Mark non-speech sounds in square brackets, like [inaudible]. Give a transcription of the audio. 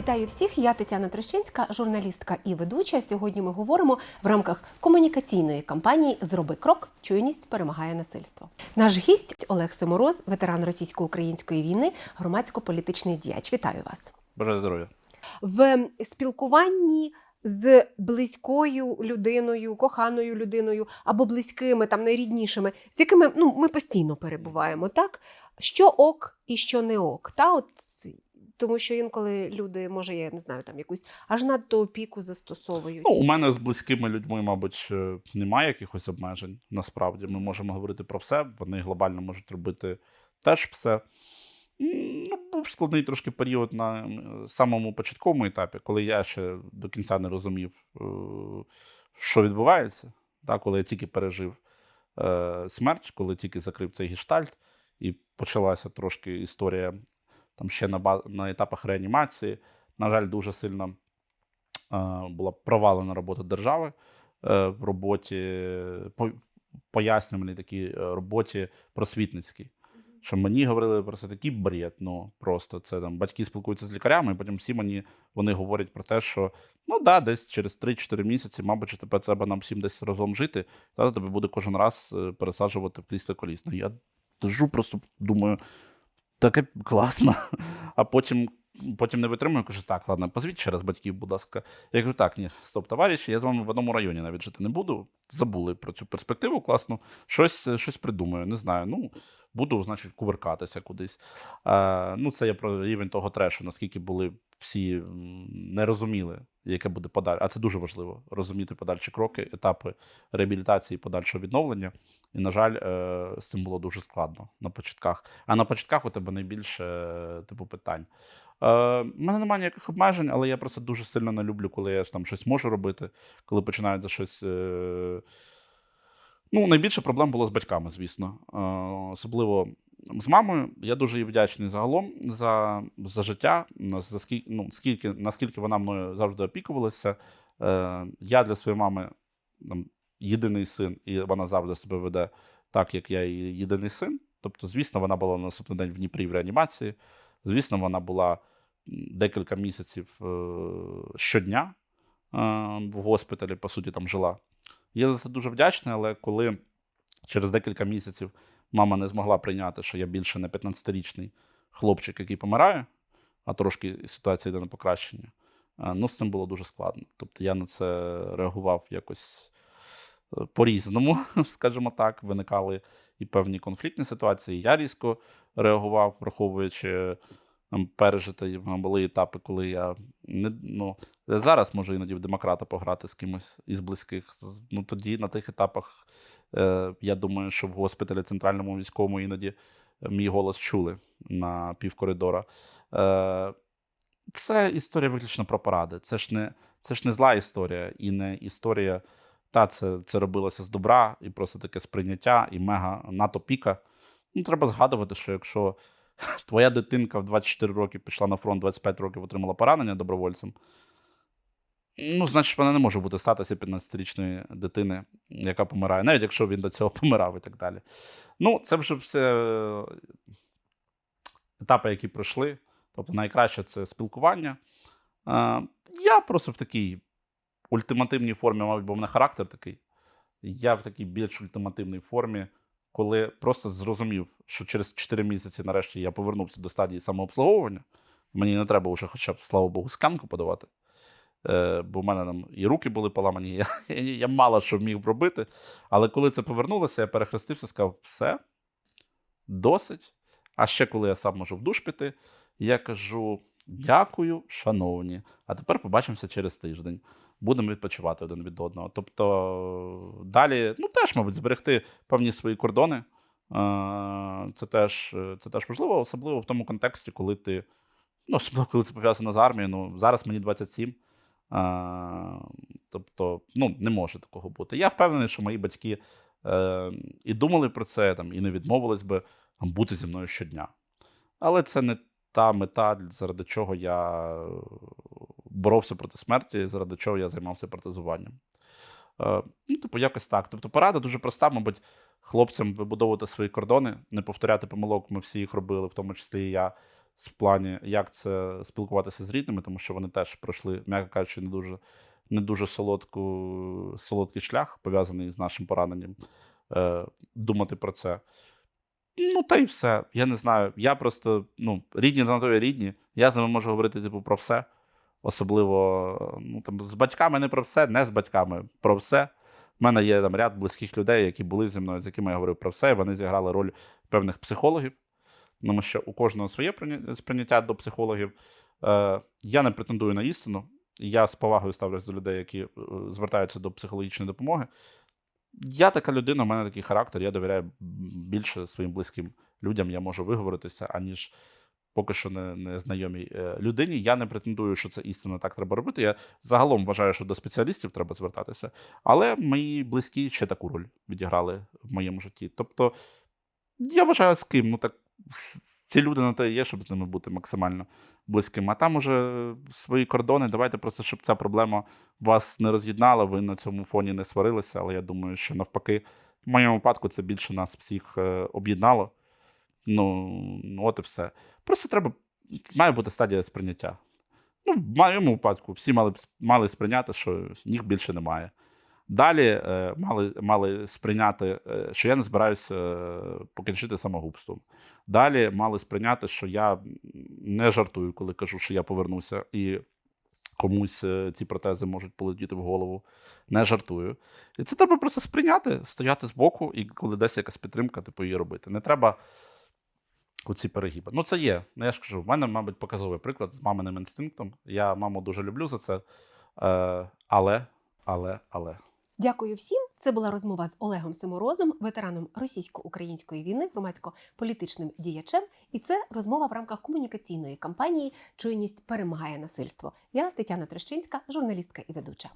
Вітаю всіх! Я Тетяна Трещинська, журналістка і ведуча. Сьогодні ми говоримо в рамках комунікаційної кампанії Зроби крок, чуйність перемагає насильство. Наш гість Олег Симороз, ветеран російсько-української війни, громадсько-політичний діяч. Вітаю вас Бажаю здоров'я. в спілкуванні. З близькою людиною, коханою людиною або близькими, там найріднішими, з якими ну, ми постійно перебуваємо, так? Що ок і що не ок. Та? От, тому що інколи люди, може, я не знаю, там якусь аж надто опіку застосовують. Ну, у мене з близькими людьми, мабуть, е, немає якихось обмежень. Насправді ми можемо говорити про все. Вони глобально можуть робити теж все. Ну, був складний трошки період на самому початковому етапі, коли я ще до кінця не розумів, е, що відбувається. Коли я тільки пережив е, смерть, коли тільки закрив цей гештальт, і почалася трошки історія там ще на, на етапах реанімації. На жаль, дуже сильно е, була провалена робота держави е, в роботі по, пояснювальній такій е, роботі просвітницькій. Що мені говорили про це такий бред, ну просто це там батьки спілкуються з лікарями, і потім всі мені вони говорять про те, що ну да, десь через 3-4 місяці, мабуть, тепер треба нам всім десь разом жити, тоді тебе буде кожен раз е, пересаджувати в крісло колісно. Я держу, просто думаю, таке класно. [laughs] А потім, потім не витримую, кажу, так, ладно, позвіть ще раз батьків, будь ласка. Я кажу, так, ні, стоп, товариші, я з вами в одному районі навіть жити не буду. Забули про цю перспективу класну. Щось, щось придумаю, не знаю. Ну, буду, значить, кувиркатися кудись. А, ну, це я про рівень того трешу, наскільки були всі не розуміли, яке буде подалі. А це дуже важливо розуміти подальші кроки, етапи реабілітації, подальшого відновлення. І, на жаль, е, з цим було дуже складно на початках. А на початках у тебе найбільше е, типу питань. Е, У мене немає ніяких обмежень, але я просто дуже сильно не люблю, коли я там щось можу робити, коли починають за щось. Ну, найбільше проблем було з батьками, звісно. Е, особливо з мамою. Я дуже їй вдячний загалом за, за життя, за скільки, ну, скільки, наскільки вона мною завжди опікувалася. Е, я для своєї мами там, єдиний син, і вона завжди себе веде так, як я її єдиний син. Тобто, звісно, вона була на наступний день в Дніпрі в реанімації. Звісно, вона була декілька місяців е, щодня в госпіталі, по суті, там жила. Я за це дуже вдячний, але коли через декілька місяців мама не змогла прийняти, що я більше не 15-річний хлопчик, який помирає, а трошки ситуація йде на покращення, е, ну, з цим було дуже складно. Тобто я на це реагував якось е, по-різному, [laughs] скажімо так. Виникали і певні конфліктні ситуації. Я різко реагував, враховуючи пережити були етапи, коли я не ну, зараз можу іноді в демократа пограти з кимось із близьких. Ну тоді на тих етапах е, я думаю, що в госпіталі центральному військовому іноді мій голос чули на півкоридора. Е, це історія виключно про поради. Це ж не, це ж не зла історія і не історія. Та це, це робилося з добра, і просто таке сприйняття, і мега НАТО піка. Ну, треба згадувати, що якщо [laughs] твоя дитинка в 24 роки пішла на фронт, 25 років отримала поранення добровольцем, ну, значить, вона не може бути в статусі 15-річної дитини, яка помирає, навіть якщо він до цього [laughs] помирав і так далі. Ну, це вже все е, етапи, які пройшли. Тобто найкраще це спілкування. Е, Я просто в такій ультимативній формі, мабуть, бо в мене характер такий. Я в такій більш ультимативній формі, коли просто зрозумів, що через 4 місяці нарешті я повернувся до стадії самообслуговування. Мені не треба вже, хоча б, слава Богу, сканку подавати. Е, бо в мене там і руки були поламані, я, [laughs] я, я мало що міг робити. Але коли це повернулося, я перехрестився і сказав: все, досить. А ще коли я сам можу в душ піти, я кажу: дякую, шановні. А тепер побачимося через тиждень. Будемо відпочивати один від одного. Тобто далі, ну теж, мабуть, зберегти певні свої кордони. Е, Це теж, це теж важливо, особливо в тому контексті, коли ти, ну, особливо коли це пов'язано з армією. Ну, зараз мені 27. е, Тобто, ну, не може такого бути. Я впевнений, що мої батьки е, і думали про це, там, і не відмовились би там, бути зі мною щодня. Але це не та мета, заради чого я боровся проти смерті, заради чого я займався протезуванням. Е, ну, типу, якось так. Тобто, порада дуже проста, мабуть, хлопцям вибудовувати свої кордони, не повторяти помилок, ми всі їх робили, в тому числі і я. в плані, як це спілкуватися з рідними, тому що вони теж пройшли, м'яко кажучи, не дуже, не дуже солодку, солодкий шлях, пов'язаний з нашим пораненням. Е, думати про це. Ну, та й все. Я не знаю. Я просто, ну, рідні на рідні. Я з ними можу говорити, типу, про все. Особливо ну, там, з батьками не про все, не з батьками про все. У мене є там ряд близьких людей, які були зі мною, з якими я говорив про все, і вони зіграли роль певних психологів. Тому що у кожного своє сприйняття до психологів. Е, я не претендую на істину. Я з повагою ставлюсь до людей, які е, звертаються до психологічної допомоги. Я така людина, у мене такий характер, я довіряю більше своїм близьким людям, я можу виговоритися, аніж поки що не, не знайомій е, людині. Я не претендую, що це істина, так треба робити. Я загалом вважаю, що до спеціалістів треба звертатися, але мої близькі ще таку роль відіграли в моєму житті. Тобто, я вважаю з ким. Ну так ці люди на те є, щоб з ними бути максимально близьким. А там уже свої кордони. Давайте просто, щоб ця проблема вас не роз'єднала, ви на цьому фоні не сварилися. Але я думаю, що навпаки, в моєму випадку це більше нас всіх е, об'єднало. Ну, ну, от і все. Просто треба, має бути стадія сприйняття. Ну, в моєму випадку всі мали, мали сприйняти, що їх більше немає. Далі е, мали, мали сприйняти, е, що я не збираюся е, покінчити самогубством. Далі мали сприйняти, що я не жартую, коли кажу, що я повернуся, і комусь е, ці протези можуть полетіти в голову. Не жартую. І це треба просто сприйняти, стояти збоку, і коли десь якась підтримка, типу її робити. Не треба оці перегіби. Ну, це є. Ну, я ж кажу, в мене, мабуть, показовий приклад з маминим інстинктом. Я маму дуже люблю за це. Е, але, але, але. Дякую всім. Це була розмова з Олегом Симорозом, ветераном російсько-української війни, громадсько-політичним діячем. І це розмова в рамках комунікаційної кампанії Чуйність перемагає насильство. Я Тетяна Трещинська, журналістка і ведуча.